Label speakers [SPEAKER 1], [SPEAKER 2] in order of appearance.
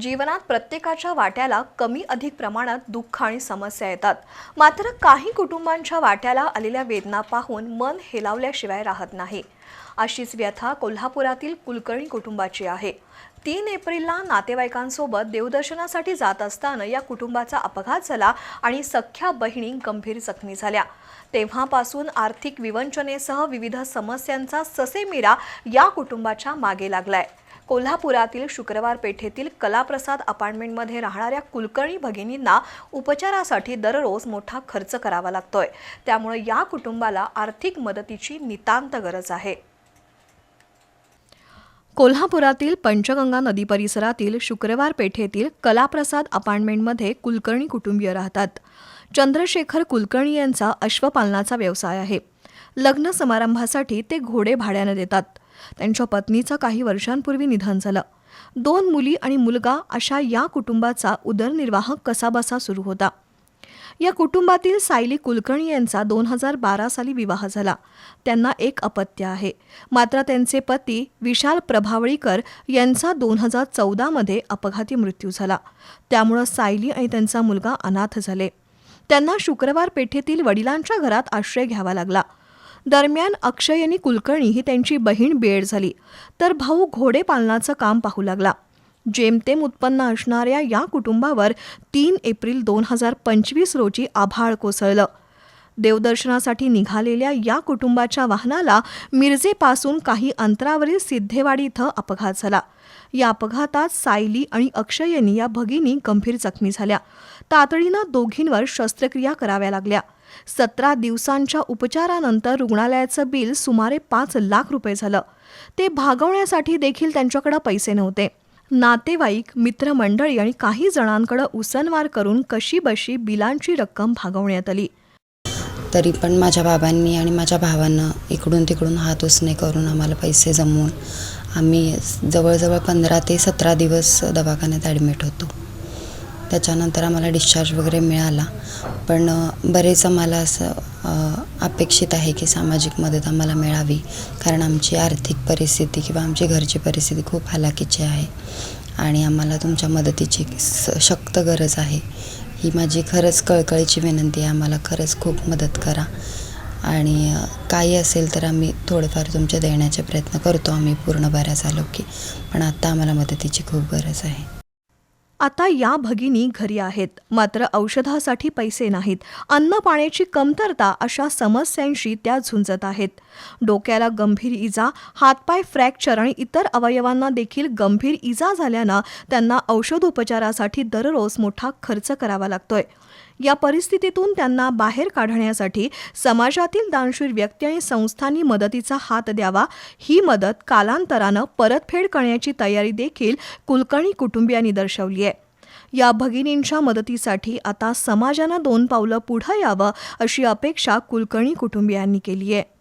[SPEAKER 1] जीवनात प्रत्येकाच्या वाट्याला कमी अधिक प्रमाणात दुःख आणि समस्या येतात. मात्र काही कुटुंबांच्या वाट्याला आलेल्या वेदना पाहून मन हेलावल्याशिवाय राहत नाही. अशीच व्यथा कोल्हापुरातील कुलकर्णी कुटुंबाची आहे. तीन एप्रिलला नातेवाईकांसोबत देवदर्शनासाठी जात असताना या कुटुंबाचा अपघात झाला आणि सख्ख्या बहिणी गंभीर जखमी झाल्या. तेव्हापासून आर्थिक विवंचनेसह विविध समस्यांचा ससेमिरा या कुटुंबाच्या मागे लागलाय. कोल्हापुरातील शुक्रवार पेठेतील कलाप्रसाद अपार्टमेंटमध्ये राहणाऱ्या कुलकर्णी भगिनींना उपचारासाठी दररोज मोठा खर्च करावा लागतोय. त्यामुळे या कुटुंबाला आर्थिक मदतीची नितांत गरज आहे. कोल्हापुरातील पंचगंगा नदी परिसरातील शुक्रवार पेठेतील कलाप्रसाद अपार्टमेंटमध्ये कुलकर्णी कुटुंबीय राहतात. चंद्रशेखर कुलकर्णी यांचा अश्वपालनाचा व्यवसाय आहे. लग्न समारंभासाठी ते घोडे भाड्यानं देतात. त्यांच्या पत्नीचं काही वर्षांपूर्वी निधन झालं. दोन मुली आणि मुलगा अशा या कुटुंबाचा उदरनिर्वाह कसाबसा सुरू होता. या कुटुंबातील सायली कुलकर्णी यांचा दोन हजार बारा साली विवाह झाला. त्यांना एक अपत्य आहे. मात्र त्यांचे पती विशाल प्रभावळीकर यांचा दोन हजार चौदामध्ये अपघाती मृत्यू झाला. त्यामुळं सायली आणि त्यांचा मुलगा अनाथ झाले. त्यांना शुक्रवार पेठेतील वडिलांच्या घरात आश्रय घ्यावा लागला. दरम्यान अक्षयनी कुलकर्णी ही त्यांची बहीण बेड झाली. तर भाऊ घोडे पालनाचं काम पाहू लागला. जेमतेम उत्पन्न असणाऱ्या या कुटुंबावर तीन एप्रिल दोन हजार पंचवीस रोजी आभाळ कोसळलं. देवदर्शनासाठी निघालेल्या या कुटुंबाच्या वाहनाला मिरजेपासून काही अंतरावरील सिद्धेवाडी इथं अपघात झाला. या अपघातात सायली आणि अक्षयनी या भगिनी गंभीर जखमी झाल्या. तातडीनं दोघींवर शस्त्रक्रिया कराव्या लागल्या. सतरा दिवसांच्या उपचारानंतर रुग्णालयाचं बिल सुमारे पाच लाख रुपये झालं. ते भागवण्यासाठी देखील त्यांच्याकडे पैसे नव्हते. नातेवाईक मित्रमंडळी आणि काही जणांकडे उसनवार करून कशी बशी बिलांची रक्कम भागवण्यात आली.
[SPEAKER 2] तरी पण माझ्या बाबांनी आणि माझ्या भावानं इकडून तिकडून हात उसने करून आम्हाला पैसे जमवून आम्ही जवळजवळ पंधरा ते सतरा दिवस दवाखान्यात ॲडमिट होतो. त्याच्यानंतर आम्हाला डिस्चार्ज वगैरे मिळाला. पण बरेच आम्हाला असं अपेक्षित आहे की सामाजिक मदत आम्हाला मिळावी. कारण आमची आर्थिक परिस्थिती किंवा आमची घरची परिस्थिती खूप हालाकीची आहे. आणि आम्हाला तुमच्या मदतीची स शक्त गरज आहे. ही माझी खरंच कळकळीची विनंती आहे. आम्हाला खरंच खूप मदत करा. आणि काही असेल तर आम्ही थोडंफार तुमच्या देण्याचे प्रयत्न करतो. आम्ही पूर्ण बऱ्या झालो की पण आत्ता आम्हाला मदतीची खूप गरज आहे.
[SPEAKER 1] आता या भगिनी घरी आहेत. मात्र औषधासाठी पैसे नाहीत. अन्न पाण्याची कमतरता अशा समस्यांशी त्या झुंजत आहेत. डोक्याला गंभीर इजा हातपाय फ्रॅक्चर आणि इतर अवयवांना देखील गंभीर इजा झाल्यानं त्यांना औषधोपचारासाठी दररोज मोठा खर्च करावा लागतोय. या परिस्थितीतून त्यांना बाहेर काढण्यासाठी समाजातील दानशूर व्यक्ती आणि संस्थांनी मदतीचा हात द्यावा. ही मदत कालांतरानं परतफेड करण्याची तयारी देखील कुलकर्णी कुटुंबियांनी दर्शवली आहे. या भगिनींच्या मदतीसाठी आता समाजानं दोन पावलं पुढं यावं अशी अपेक्षा कुलकर्णी कुटुंबियांनी केली आहे.